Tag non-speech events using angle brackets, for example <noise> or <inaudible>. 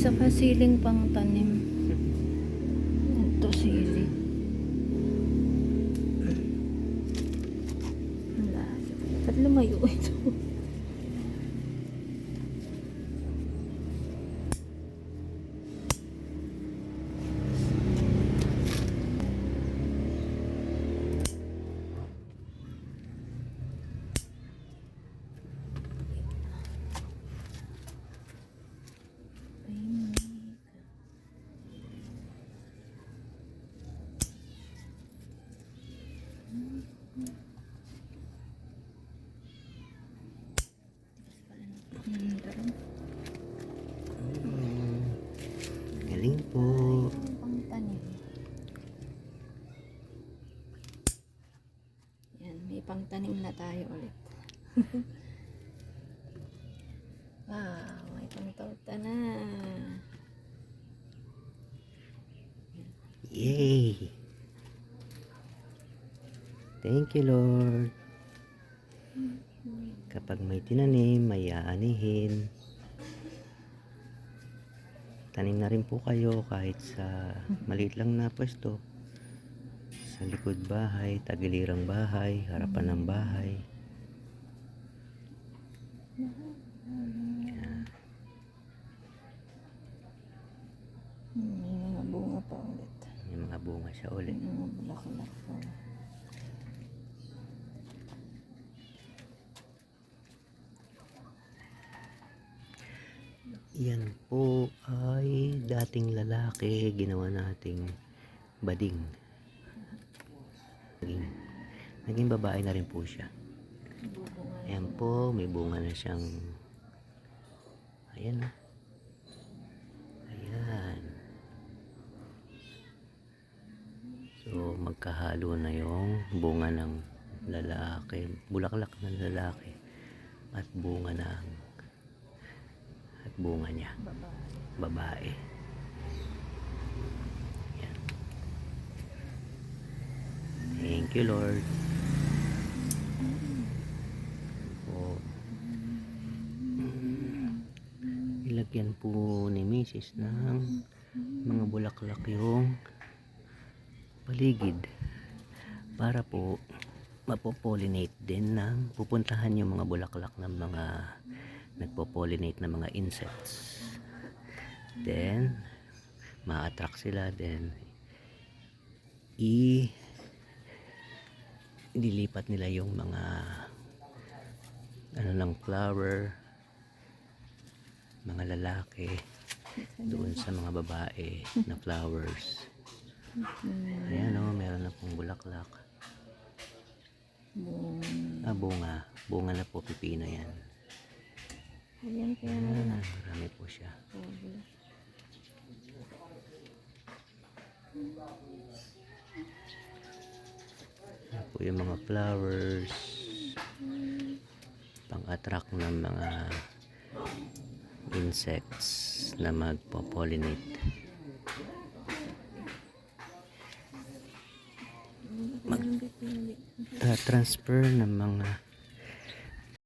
na siling pang tanim. Ito sili. Wala. Ba't lumayo ito? Galing po. Yan, may pang tanim na tayo ulit. <laughs> wow, may pang torta na. Yay! Thank you, Lord. Kapag may tinanim, may aanihin. Tanim na rin po kayo kahit sa maliit lang na pwesto. Sa likod bahay, tagilirang bahay, harapan ng bahay. May mga bunga pa ulit. May mga bunga siya ulit. May mga bulaklak pa. Yan po ay dating lalaki ginawa nating bading. Naging, naging babae na rin po siya. Ayan po, may bunga na siyang ayan na. Ayan. So, magkahalo na yung bunga ng lalaki, bulaklak ng lalaki at bunga ng at bunga niya, Babae. babae. Thank you, Lord. Po. Ilagyan po ni Mrs. ng mga bulaklak yung paligid para po mapopollinate din ng pupuntahan yung mga bulaklak ng mga nagpo-pollinate ng mga insects. Then, ma-attract sila. Then, i dilipat nila yung mga ano ng flower mga lalaki doon sa mga babae na flowers ayan o meron na pong bulaklak Bunga. ah bunga bunga na po pipino yan Ayan kaya ah, marami. po siya. Pwede. Yan po yung mga flowers. Pang attract ng mga insects na magpo-pollinate. Mag transfer ng mga